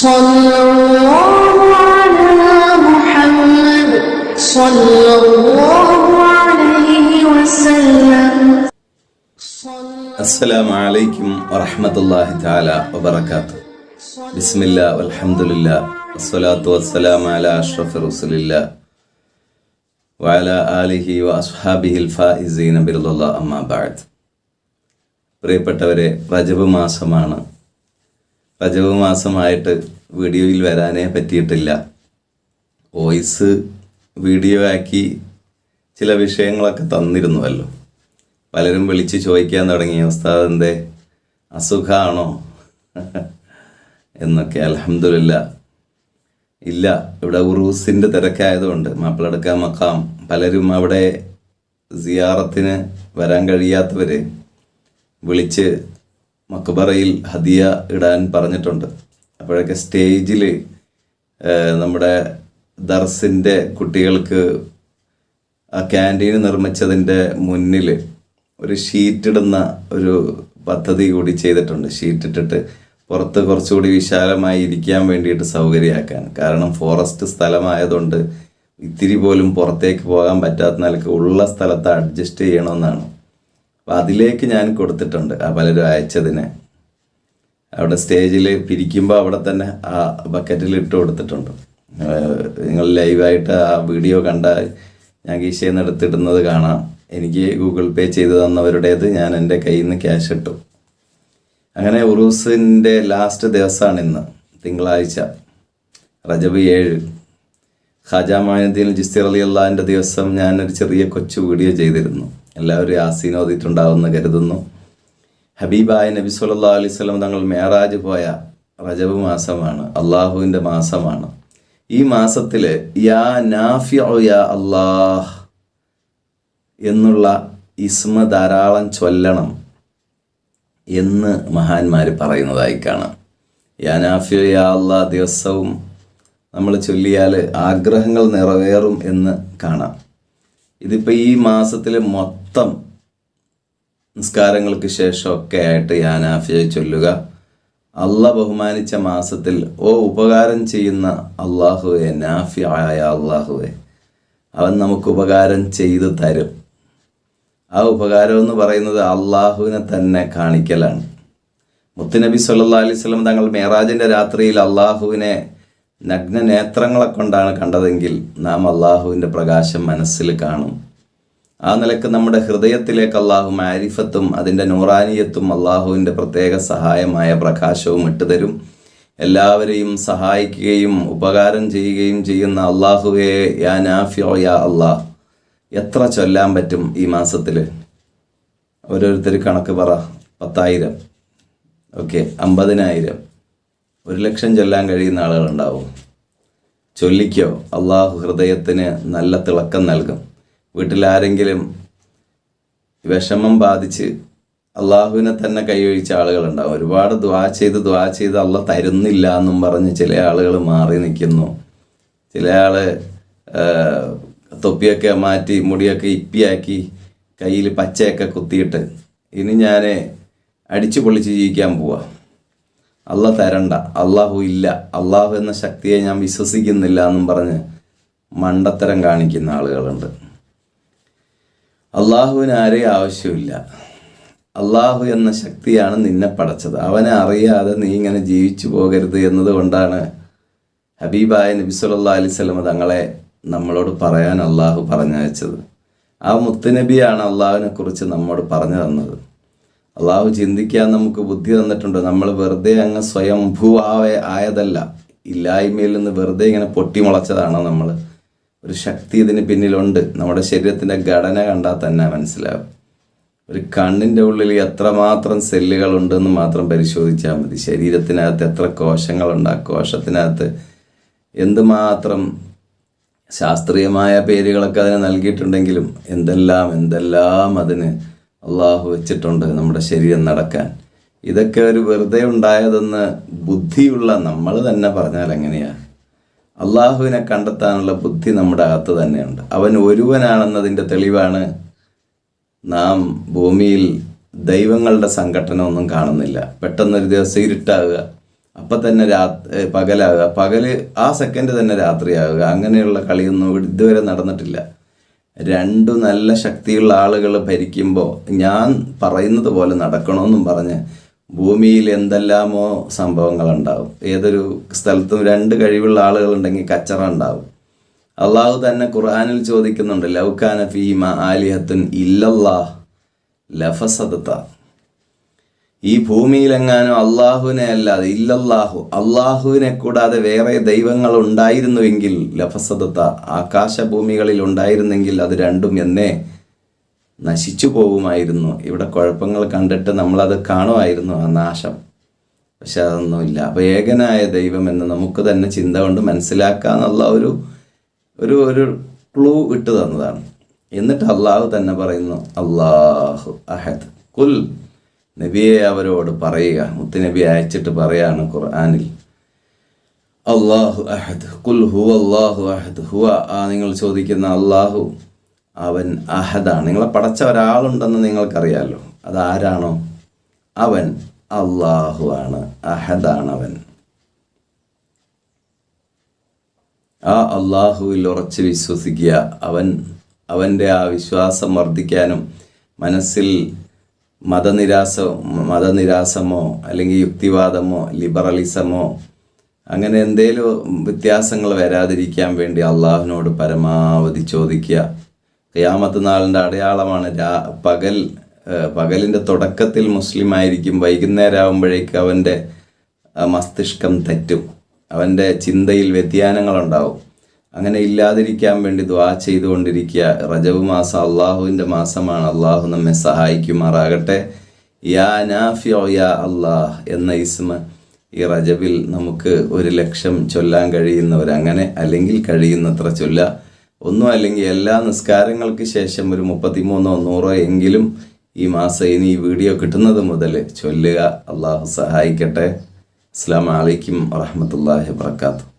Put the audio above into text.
صلى الله على محمد صلى الله عليه وسلم صلى അസ്സലാമു അലൈക്കും വറഹ്മത്തുള്ളാഹി തആല വബറകാത്തു ബിസ്മില്ലാ വൽഹംദുലില്ലാ വസ്സലാത്തു വസ്സലാമു അലാ അഷ്റഫി റസൂലില്ലാ വഅലാ ആലിഹി വഅസ്ഹാബിഹിൽ ഫായിസീന ബിറദല്ലാഹ് അമ്മാ ബഅദ് പ്രിയപ്പെട്ടവരെ റജബ് മാസമാണ് റജബ് മാസമായിട്ട് വീഡിയോയിൽ വരാനേ പറ്റിയിട്ടില്ല. വോയിസ് വീഡിയോ ആക്കി ചില വിഷയങ്ങളൊക്കെ തന്നിരുന്നുവല്ലോ. പലരും വിളിച്ച് ചോദിക്കാൻ തുടങ്ങി ഉസ്താദിന്റെ അസുഖമാണോ എന്നൊക്കെ അലഹമില്ല ഇല്ല ഇവിടെ ഉറൂസിന്റെ തിരക്കായതുകൊണ്ട് മാപ്പിളടുക്കാൻ മക്കാം. പലരും അവിടെ സിയാറത്തിന് വരാൻ കഴിയാത്തവർ വിളിച്ച് മക്ബറയിൽ ഹദിയ ഇടാൻ പറഞ്ഞിട്ടുണ്ട്. അപ്പോഴൊക്കെ സ്റ്റേജിൽ നമ്മുടെ ദർസിന്റെ കുട്ടികൾക്ക് ആ ക്യാന്റീൻ നിർമ്മിച്ചതിന്റെ മുന്നിൽ ഒരു ഷീറ്റിടുന്ന ഒരു പദ്ധതി കൂടി ചെയ്തിട്ടുണ്ട്. ഷീറ്റിട്ടിട്ട് പുറത്ത് കുറച്ചുകൂടി വിശാലമായി ഇരിക്കാൻ വേണ്ടിയിട്ട് സൗകര്യമാക്കാൻ. കാരണം ഫോറസ്റ്റ് സ്ഥലമായതുകൊണ്ട് ഇത്തിരി പോലും പുറത്തേക്ക് പോകാൻ പറ്റാത്ത നിലയ്ക്ക് ഉള്ള സ്ഥലത്ത് അഡ്ജസ്റ്റ് ചെയ്യണമെന്നാണ്. അപ്പം അതിലേക്ക് ഞാൻ കൊടുത്തിട്ടുണ്ട് ആ പലരും അയച്ചതിനെ. അവിടെ സ്റ്റേജിൽ പിരിക്കുമ്പോൾ അവിടെ തന്നെ ആ ബക്കറ്റിൽ ഇട്ട് കൊടുത്തിട്ടുണ്ട്. നിങ്ങൾ ലൈവായിട്ട് ആ വീഡിയോ കണ്ടാൽ ഞാൻ കീശയിൽ നിന്ന് കാണാം. എനിക്ക് ഗൂഗിൾ പേ ചെയ്ത് തന്നവരുടേത് ഞാൻ എന്റെ കയ്യിൽ നിന്ന് ക്യാഷ് ഇട്ടു. അങ്ങനെ ഉറൂസിന്റെ ലാസ്റ്റ് ദിവസമാണ് ഇന്ന് തിങ്കളാഴ്ച റജബ് ഏഴ്. ഖാജ മൈനുദ്ദീൻ ജിസ്തിർ അലി അള്ളാഹിന്റെ ദിവസം ഞാനൊരു ചെറിയ കൊച്ചു വീഡിയോ ചെയ്തിരുന്നു. എല്ലാവരും ആസീൻ ഓതിയിട്ടുണ്ടാവുമെന്ന് കരുതുന്നു. ഹബീബായ നബി സല്ലാ അലൈഹി തങ്ങൾ മേറാജ് പോയ റജബ് മാസമാണ് അള്ളാഹുവിന്റെ മാസമാണ്. ഈ മാസത്തിൽ യാ നാഫി യാ അള്ളാഹ് എന്നുള്ള ഇസ്മ ധാരാളം ചൊല്ലണം എന്ന് മഹാന്മാർ പറയുന്നതായി കാണാം. യാ നാഫി യാ അള്ളാഹ് ദിവസവും നമ്മൾ ചൊല്ലിയാൽ ആഗ്രഹങ്ങൾ നിറവേറും എന്ന് കാണാം. ഇതിപ്പോൾ ഈ മാസത്തിൽ മൊത്തം നിസ്കാരങ്ങൾക്ക് ശേഷമൊക്കെ ആയിട്ട് ഞാൻ ആഫിയെ ചൊല്ലുക. അല്ല ബഹുമാനിച്ച മാസത്തിൽ ഓ ഉപകാരം ചെയ്യുന്ന അള്ളാഹുവെ നാഫി ആയ അള്ളാഹുവെ അവൻ നമുക്ക് ഉപകാരം ചെയ്തു തരും. ആ ഉപകാരം എന്ന് പറയുന്നത് അള്ളാഹുവിനെ തന്നെ കാണിക്കലാണ്. മുത്തുനബി സല്ലാ അലൈഹി സ്വലം തങ്ങൾ മേറാജിന്റെ രാത്രിയിൽ അള്ളാഹുവിനെ നഗ്ന നേത്രങ്ങളെ കൊണ്ടാണ് കണ്ടതെങ്കിൽ നാം അള്ളാഹുവിന്റെ പ്രകാശം മനസ്സിൽ കാണും. ആ നിലയ്ക്ക് നമ്മുടെ ഹൃദയത്തിലേക്ക് അള്ളാഹു മാരിഫത്തും അതിന്റെ നൂറാനിയത്തും അള്ളാഹുവിന്റെ പ്രത്യേക സഹായമായ പ്രകാശവും ഇട്ടുതരും. എല്ലാവരെയും സഹായിക്കുകയും ഉപകാരം ചെയ്യുകയും ചെയ്യുന്ന അള്ളാഹുവേ യാ നാഫിയോ യാ അള്ളാഹ്. എത്ര ചൊല്ലാൻ പറ്റും ഈ മാസത്തിൽ ഓരോരുത്തർ കണക്ക് പറ. പത്തായിരം. ഓക്കെ അമ്പതിനായിരം. ഒരു ലക്ഷം ചൊല്ലാൻ കഴിയുന്ന ആളുകളുണ്ടാവും. ചൊല്ലിക്കോ അള്ളാഹു ഹൃദയത്തിന് നല്ല തിളക്കം നൽകും. വീട്ടിലാരെങ്കിലും വിഷമം ബാധിച്ച് അള്ളാഹുവിനെ തന്നെ കൈയൊഴിച്ച ആളുകളുണ്ടാവും. ഒരുപാട് ദ്വാ ചെയ്ത് ദ്വാ ചെയ്ത് അള്ളാഹ് തരുന്നില്ല എന്നും പറഞ്ഞ് ചില ആളുകൾ മാറി നിൽക്കുന്നു. ചില ആൾ തൊപ്പിയൊക്കെ മാറ്റി മുടിയൊക്കെ ഇപ്പിയാക്കി കയ്യിൽ പച്ചയൊക്കെ കുത്തിയിട്ട് ഇനി ഞാൻ അടിച്ചു പൊളിച്ച് ജീവിക്കാൻ പോവാ. അല്ല തരണ്ട. അള്ളാഹു ഇല്ല. അള്ളാഹു എന്ന ശക്തിയെ ഞാൻ വിശ്വസിക്കുന്നില്ല എന്നും പറഞ്ഞ് മണ്ടത്തരം കാണിക്കുന്ന ആളുകളുണ്ട്. അള്ളാഹുവിന് ആരെയും ആവശ്യമില്ല. അള്ളാഹു എന്ന ശക്തിയാണ് നിന്നെ പടച്ചത്. അവനെ അറിയാതെ നീ ഇങ്ങനെ ജീവിച്ചു പോകരുത് എന്നതുകൊണ്ടാണ് ഹബീബായ നബി സല്ലാ അലൈഹി സ്വലമ തങ്ങളെ നമ്മളോട് പറയാൻ അള്ളാഹു പറഞ്ഞയച്ചത്. ആ മുത്തുനബിയാണ് അള്ളാഹുവിനെ കുറിച്ച് നമ്മോട് പറഞ്ഞു തന്നത്. അള്ളാഹു ചിന്തിക്കാൻ നമുക്ക് ബുദ്ധി തന്നിട്ടുണ്ട്. നമ്മൾ വെറുതെ അങ്ങ് സ്വയം ഭൂവാവെ ആയതല്ല. ഇല്ലായ്മയിൽ നിന്ന് വെറുതെ ഇങ്ങനെ പൊട്ടിമുളച്ചതാണ് നമ്മൾ. ഒരു ശക്തി ഇതിന് പിന്നിലുണ്ട്. നമ്മുടെ ശരീരത്തിന്റെ ഘടന കണ്ടാൽ തന്നെ മനസ്സിലാവും. ഒരു കണ്ണിന്റെ ഉള്ളിൽ എത്രമാത്രം സെല്ലുകൾ ഉണ്ടെന്ന് മാത്രം പരിശോധിച്ചാൽ മതി. ശരീരത്തിനകത്ത് എത്ര കോശങ്ങളുണ്ട് ആ കോശത്തിനകത്ത് എന്തുമാത്രം ശാസ്ത്രീയമായ പേരുകളൊക്കെ അതിന് നൽകിയിട്ടുണ്ടെങ്കിലും എന്തെല്ലാം എന്തെല്ലാം അതിന് അള്ളാഹു വെച്ചിട്ടുണ്ട് നമ്മുടെ ശരീരം നടക്കാൻ. ഇതൊക്കെ ഒരു വെറുതെ ഉണ്ടായതെന്ന് ബുദ്ധിയുള്ള നമ്മൾ തന്നെ പറഞ്ഞാൽ എങ്ങനെയാ? അള്ളാഹുവിനെ കണ്ടെത്താനുള്ള ബുദ്ധി നമ്മുടെ അകത്ത് തന്നെയുണ്ട്. അവൻ ഒരുവനാണെന്നതിന്റെ തെളിവാണ് നാം ഭൂമിയിൽ ദൈവങ്ങളുടെ സംഘടന ഒന്നും കാണുന്നില്ല. പെട്ടെന്നൊരു ദിവസം ഇരുട്ടാവുക അപ്പം തന്നെ രാ പകലാകുക പകൽ ആ സെക്കൻഡ് തന്നെ രാത്രിയാകുക അങ്ങനെയുള്ള കളിയൊന്നും ഇതുവരെ നടന്നിട്ടില്ല. രണ്ടു നല്ല ശക്തിയുള്ള ആളുകൾ ഭരിക്കുമ്പോൾ ഞാൻ പറയുന്നത് പോലെ നടക്കണമെന്നും പറഞ്ഞ് ഭൂമിയിൽ എന്തെല്ലാമോ സംഭവങ്ങളുണ്ടാവും. ഏതൊരു സ്ഥലത്തും രണ്ട് കഴിവുള്ള ആളുകളുണ്ടെങ്കിൽ കച്ചറ ഉണ്ടാവും. അള്ളാഹു തന്നെ ഖുർആാനിൽ ചോദിക്കുന്നുണ്ട് ലൗക്കാന ഫീമ ആലിഹത്തുൻ ഇല്ലല്ലാ ലഫസദത്ത. ഈ ഭൂമിയിലെങ്ങാനും അള്ളാഹുവിനെ അല്ലാതെ ഇല്ലല്ലാഹു അള്ളാഹുവിനെ കൂടാതെ വേറെ ദൈവങ്ങൾ ഉണ്ടായിരുന്നുവെങ്കിൽ ലഫസദത്ത ആകാശഭൂമികളിൽ ഉണ്ടായിരുന്നെങ്കിൽ അത് രണ്ടും എന്നെ നശിച്ചു പോകുമായിരുന്നു. ഇവിടെ കുഴപ്പങ്ങൾ കണ്ടിട്ട് നമ്മളത് കാണുമായിരുന്നു ആ നാശം. പക്ഷെ അതൊന്നുമില്ല. അപ്പോൾ ഏകനായ ദൈവം എന്ന് നമുക്ക് തന്നെ ചിന്ത കൊണ്ട് മനസ്സിലാക്കാന്നുള്ള ഒരു ഒരു ഒരു ക്ലൂ ഇട്ട് തന്നതാണ്. എന്നിട്ട് അള്ളാഹു തന്നെ പറയുന്നു അള്ളാഹു അഹദ്. കുൽ നബിയെ അവരോട് പറയുക മുത്തുനബി അയച്ചിട്ട് പറയാണ് ഖുർആാനിൽ. അള്ളാഹു അഹദ് കുൽ ഹു അള്ളാഹു അഹദ് ഹുവ ആ നിങ്ങൾ ചോദിക്കുന്ന അള്ളാഹു അവൻ അഹദാണ്. നിങ്ങളെ പടച്ച ഒരാളുണ്ടെന്ന് നിങ്ങൾക്കറിയാലോ. അതാരാണോ? അവൻ അള്ളാഹു ആണ് അഹദാണ് അവൻ ആ അള്ളാഹുവിൽ ഉറച്ച് വിശ്വസിക്കുക. അവൻ അവന്റെ ആ വിശ്വാസം വർദ്ധിക്കാനും മനസ്സിൽ മതനിരാസ മതനിരാസമോ അല്ലെങ്കിൽ യുക്തിവാദമോ ലിബറലിസമോ അങ്ങനെ എന്തേലും വ്യത്യാസങ്ങൾ വരാതിരിക്കാൻ വേണ്ടി അള്ളാഹുവിനോട് പരമാവധി ചോദിക്കുക. ഖിയാമത്ത് നാളിന്റെ അടയാളമാണ് രാ പകൽ പകലിന്റെ തുടക്കത്തിൽ മുസ്ലിം ആയിരിക്കും വൈകുന്നേരം ആകുമ്പോഴേക്ക് അവന്റെ മസ്തിഷ്കം തെറ്റും. അവന്റെ ചിന്തയിൽ വ്യതിയാനങ്ങളുണ്ടാവും. അങ്ങനെ ഇല്ലാതിരിക്കാൻ വേണ്ടി ദ്വാ ചെയ്തുകൊണ്ടിരിക്കുക. റജബ് മാസം അള്ളാഹുവിന്റെ മാസമാണ്. അള്ളാഹു നമ്മെ സഹായിക്കുമാറാകട്ടെ. യാ നാഫിയോ യാ അള്ളാഹ് എന്ന ഇസ്മ ഈ റജബിൽ നമുക്ക് ഒരു ലക്ഷം ചൊല്ലാൻ കഴിയുന്നവർ അങ്ങനെ അല്ലെങ്കിൽ കഴിയുന്നത്ര ചൊല്ല. ഒന്നും അല്ലെങ്കിൽ എല്ലാ നിസ്കാരങ്ങൾക്ക് ശേഷം ഒരു മുപ്പത്തിമൂന്നോ നൂറോ എങ്കിലും ഈ മാസം ഇനി ഈ വീഡിയോ കിട്ടുന്നത് മുതൽ ചൊല്ലുക. അള്ളാഹു സഹായിക്കട്ടെ. അസ്സാം വലൈക്കും വാഹമത്തല്ലാഹി വാത്തു